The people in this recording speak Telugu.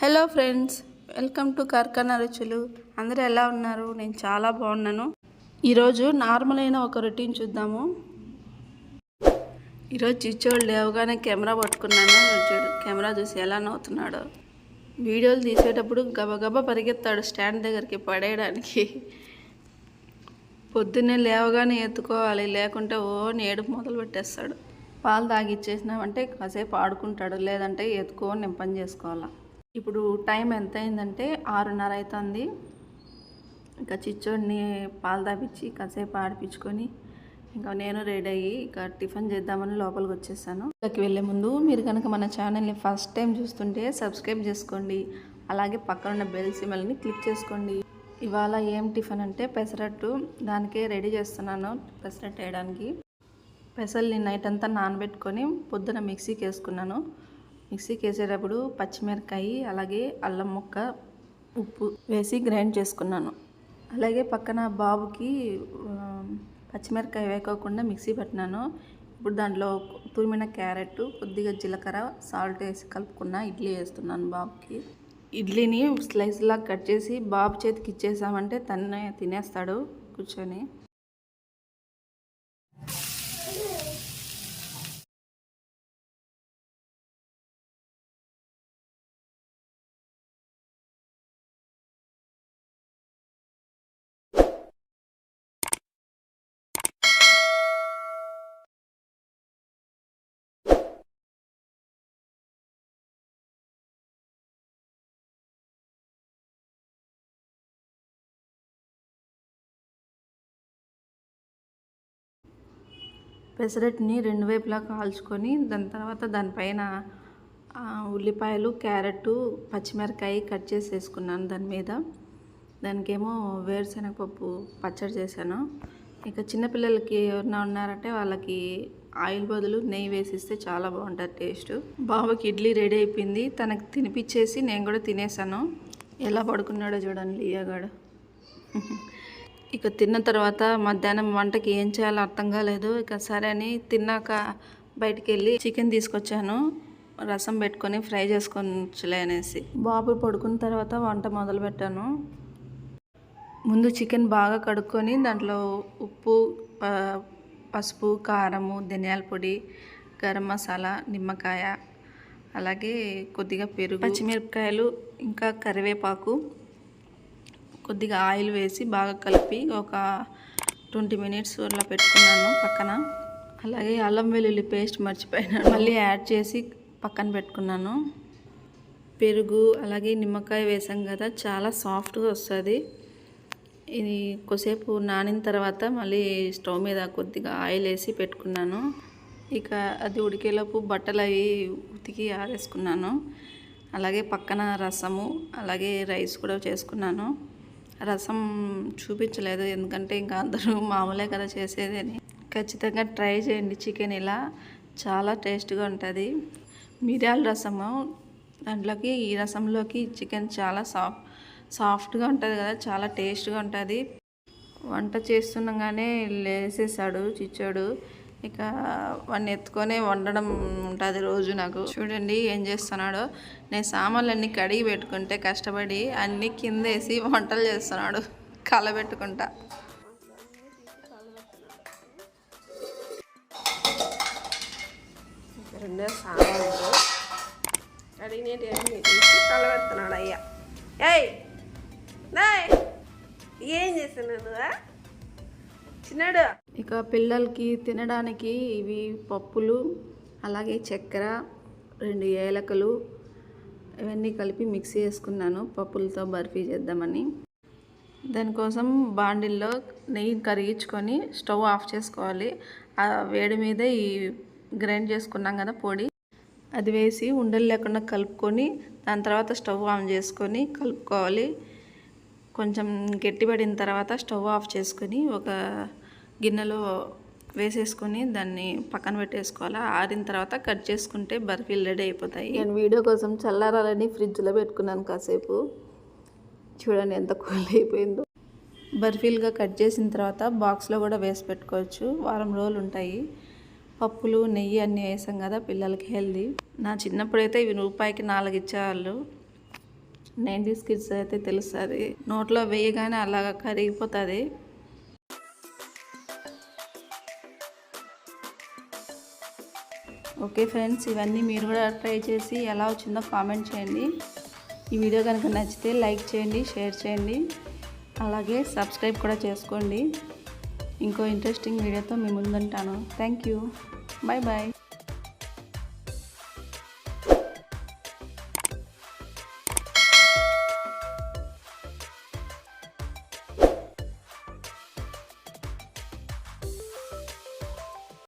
హలో ఫ్రెండ్స్ వెల్కమ్ టు కార్ఖానా రుచులు. అందరూ ఎలా ఉన్నారు? నేను చాలా బాగున్నాను. ఈరోజు నార్మల్ అయిన ఒక రొటీన్ చూద్దాము. ఈరోజు చిచ్చోళ్ళు లేవగానే కెమెరా పట్టుకున్నాను. చూడు కెమెరా చూసి ఎలా నవ్వుతున్నాడో. వీడియోలు తీసేటప్పుడు గబగబా పరిగెత్తాడు స్టాండ్ దగ్గరికి పడేయడానికి. పొద్దున్నే లేవగానే ఎత్తుకోవాలి లేకుంటే ఓ ఏడుపు మొదలు పెట్టేస్తాడు. పాలు తాగిచ్చేసినామంటే కాసేపు ఆడుకుంటాడు లేదంటే ఎత్తుకో నేను పని చేసుకోవాలా. ఇప్పుడు టైం ఎంత అయిందంటే ఆరున్నర అవుతుంది ఇంకా చిచ్చోడిని పాలు తాపించి కాసేపు ఆడిపించుకొని ఇంకా నేను రెడీ అయ్యి ఇక టిఫిన్ చేద్దామని లోపలికి వచ్చేసాను ఇక్కడికి వెళ్ళే ముందు మీరు కనుక మన ఛానల్ని ఫస్ట్ టైం చూస్తుంటే సబ్స్క్రైబ్ చేసుకోండి. అలాగే పక్కన ఉన్న బెల్ సిమల్ని క్లిక్ చేసుకోండి. ఇవాళ ఏం టిఫిన్ అంటే పెసరట్టు. దానికే రెడీ చేస్తున్నాను పెసరట్టు వేయడానికి. పెసల్ని నైట్ అంతా నానబెట్టుకొని పొద్దున మిక్సీకి వేసుకున్నాను. మిక్సీకి వేసేటప్పుడు పచ్చిమిరకాయ అలాగే అల్లం ముక్క ఉప్పు వేసి గ్రైండ్ చేసుకున్నాను. అలాగే పక్కన బాబుకి పచ్చిమిరకాయ వేయకోకుండా మిక్సీ పెట్టినాను. ఇప్పుడు దాంట్లో తురిమిన క్యారెట్ కొద్దిగా జీలకర్ర సాల్ట్ వేసి కలుపుకున్న ఇడ్లీ వేస్తున్నాను బాబుకి. ఇడ్లీని స్లైస్ లాగా కట్ చేసి బాబు చేతికి ఇచ్చేసామంటే తన్నే తినేస్తాడు కూర్చొని. పెసరట్ని రెండు వైపులా కాల్చుకొని దాని తర్వాత దానిపైన ఉల్లిపాయలు క్యారెట్ పచ్చిమిరకాయ కట్ చేసి వేసుకున్నాను దాని మీద. దానికేమో వేరుశనగపప్పు పచ్చడి చేశాను. ఇక చిన్నపిల్లలకి ఎవరైనా ఉన్నారంటే వాళ్ళకి ఆయిల్ బదులు నెయ్యి వేసిస్తే చాలా బాగుంటుంది టేస్ట్. బాబుకి ఇడ్లీ రెడీ అయిపోయింది. తనకు తినిపించేసి నేను కూడా తినేసాను ఎలా పడుకున్నాడో చూడండి లియాగాడు ఇక తిన్న తర్వాత మధ్యాహ్నం వంటకి ఏం చేయాలో అర్థం కాలేదు. ఇక సరే అని తిన్నాక బయటికి వెళ్ళి చికెన్ తీసుకొచ్చాను. రసం పెట్టుకొని ఫ్రై చేసుకొనిలే అనేసి. బాబు పడుకున్న తర్వాత వంట మొదలు పెట్టాను. ముందు చికెన్ బాగా కడుక్కొని దాంట్లో ఉప్పు ప- పసుపు కారము ధనియాల పొడి గరం మసాలా నిమ్మకాయ అలాగే కొద్దిగా పెరుగు పచ్చిమిరపకాయలు ఇంకా కరివేపాకు కొద్దిగా ఆయిల్ వేసి బాగా కలిపి ఒక ట్వంటీ మినిట్స్ అలా పెట్టుకున్నాను పక్కన. అలాగే అల్లం వెల్లుల్లి పేస్ట్ మర్చిపోయినాను మళ్ళీ యాడ్ చేసి పక్కన పెట్టుకున్నాను. పెరుగు అలాగే నిమ్మకాయ వేసాం కదా చాలా సాఫ్ట్గా వస్తుంది. ఇది కొద్దిసేపు నానిన తర్వాత మళ్ళీ స్టవ్ మీద కొద్దిగా ఆయిల్ వేసి పెట్టుకున్నాను. ఇక అది ఉడికేలోపు బట్టలు అవి ఉతికి ఆరేసుకున్నాను. అలాగే పక్కన రసము అలాగే రైస్ కూడా చేసుకున్నాను. రసం చూపించలేదు. ఎందుకంటే ఇంకా అందరూ మామూలే కదా చేసేది అని. ఖచ్చితంగా ట్రై చేయండి చికెన్ ఇలా. చాలా టేస్ట్గా ఉంటుంది. మిరియాల రసము. దాంట్లోకి ఈ రసంలోకి చికెన్ చాలా సాఫ్ట్ సాఫ్ట్గా ఉంటుంది కదా. చాలా టేస్ట్గా ఉంటుంది. వంట చేస్తుండగానే లేసేసాడు చిచ్చాడు. ఇక వాడిని ఎత్తుకొని వండడం ఉంటుంది రోజు నాకు. చూడండి ఏం చేస్తున్నాడో. నేను సామాన్లన్నీ కడిగి పెట్టుకుంటే కష్టపడి అన్నీ కిందేసి వంటలు చేస్తున్నాడు. కలబెట్టుకుంటా రెండే సామాన్లు. అడిగినట్టు తీసి కలబెడుతున్నాడు అయ్యా. ఏయ్ నాయ్ ఏం చేస్తున్నావు చిన్నాడు ఇక పిల్లలకి తినడానికి ఇవి పప్పులు అలాగే చక్కెర రెండు ఏలకలు ఇవన్నీ కలిపి మిక్సీ చేసుకున్నాను. పప్పులతో బర్ఫీ చేద్దామని. దానికోసం బాండిల్లో నెయ్యి కరిగించుకొని స్టవ్ ఆఫ్ చేసుకోవాలి. ఆ వేడి మీద ఈ గ్రైండ్ చేసుకున్నాం కదా పొడి. అది వేసి ఉండలు లేకుండా కలుపుకొని దాని తర్వాత స్టవ్ ఆన్ చేసుకొని కలుపుకోవాలి. కొంచెం గట్టిపడిన తర్వాత స్టవ్ ఆఫ్ చేసుకొని ఒక గిన్నెలో వేసేసుకొని దాన్ని పక్కన పెట్టేసుకోవాలి? ఆరిన తర్వాత కట్ చేసుకుంటే బర్ఫీలు రెడీ అయిపోతాయి. నేను వీడియో కోసం చల్లారాలని ఫ్రిడ్జ్లో పెట్టుకున్నాను కాసేపు. చూడండి ఎంత కూల్ అయిపోయిందో. బర్ఫీలుగా కట్ చేసిన తర్వాత బాక్స్లో కూడా వేసి పెట్టుకోవచ్చు. వారం రోజులు ఉంటాయి. పప్పులు నెయ్యి అన్నీ వేసాం కదా పిల్లలకి హెల్దీ. నా చిన్నప్పుడైతే ఇవి రూపాయికి నాలుగు ఇచ్చేవాళ్ళు. నైంటీస్ కిడ్స్ అయితే తెలుస్తుంది. నోట్లో వేయగానే అలాగ కరిగిపోతుంది. ఓకే ఫ్రెండ్స్ ఇవన్నీ మీరు కూడా ట్రై చేసి ఎలా వచ్చిందో కామెంట్ చేయండి. ఈ వీడియో కనుక నచ్చితే లైక్ చేయండి షేర్ చేయండి. అలాగే సబ్స్క్రైబ్ కూడా చేసుకోండి. ఇంకో ఇంట్రెస్టింగ్ వీడియోతో మీ ముందుంటాను. Thank you. Bye bye.